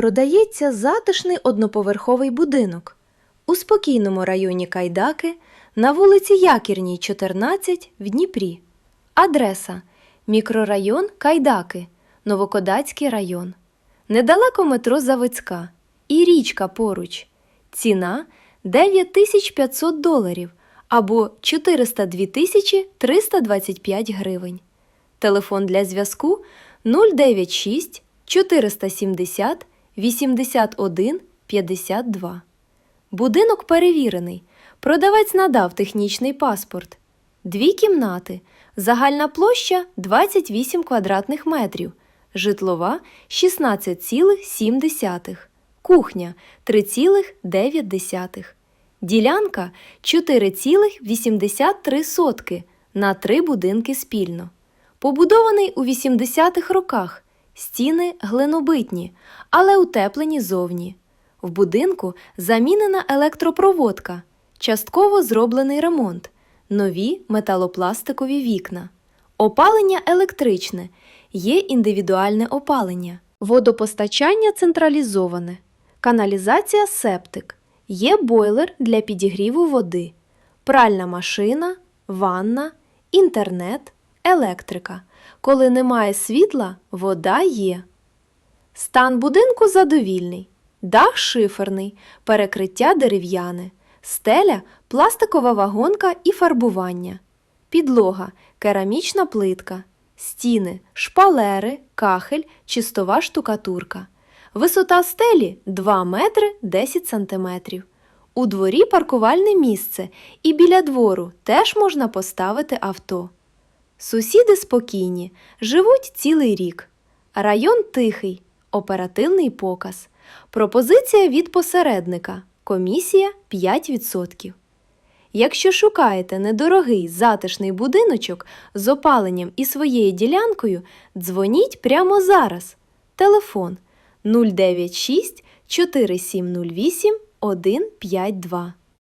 Продається затишний одноповерховий будинок у спокійному районі Кайдаки на вулиці Якірній, 14 в Дніпрі. Адреса мікрорайон Кайдаки, Новокодацький район. Недалеко метро Заводська і річка поруч. Ціна 9500 доларів або 402 тисячі 325 гривень. Телефон для зв'язку 096 470 81 52. Будинок перевірений. Продавець надав технічний паспорт. Дві кімнати. Загальна площа 28 квадратних метрів. Житлова 16,7. Кухня 3,9. Ділянка 4,83 на три будинки спільно. Побудований у 80-х роках. Стіни глинобитні, але утеплені зовні. В будинку замінена електропроводка, частково зроблений ремонт, нові металопластикові вікна. Опалення електричне, є індивідуальне опалення. Водопостачання централізоване, каналізація септик, є бойлер для підігріву води, пральна машина, ванна, інтернет, електрика. Коли немає світла, вода є. Стан будинку задовільний. Дах шиферний, перекриття дерев'яне, стеля пластикова вагонка і фарбування, підлога керамічна плитка, стіни, шпалери, кахель, чистова штукатурка. Висота стелі 2 метри 10 сантиметрів. У дворі паркувальне місце і біля двору теж можна поставити авто. Сусіди спокійні, живуть цілий рік. Район тихий, оперативний показ. Пропозиція від посередника. Комісія 5%. Якщо шукаєте недорогий затишний будиночок з опаленням і своєю ділянкою, дзвоніть прямо зараз. Телефон 096 4708 152.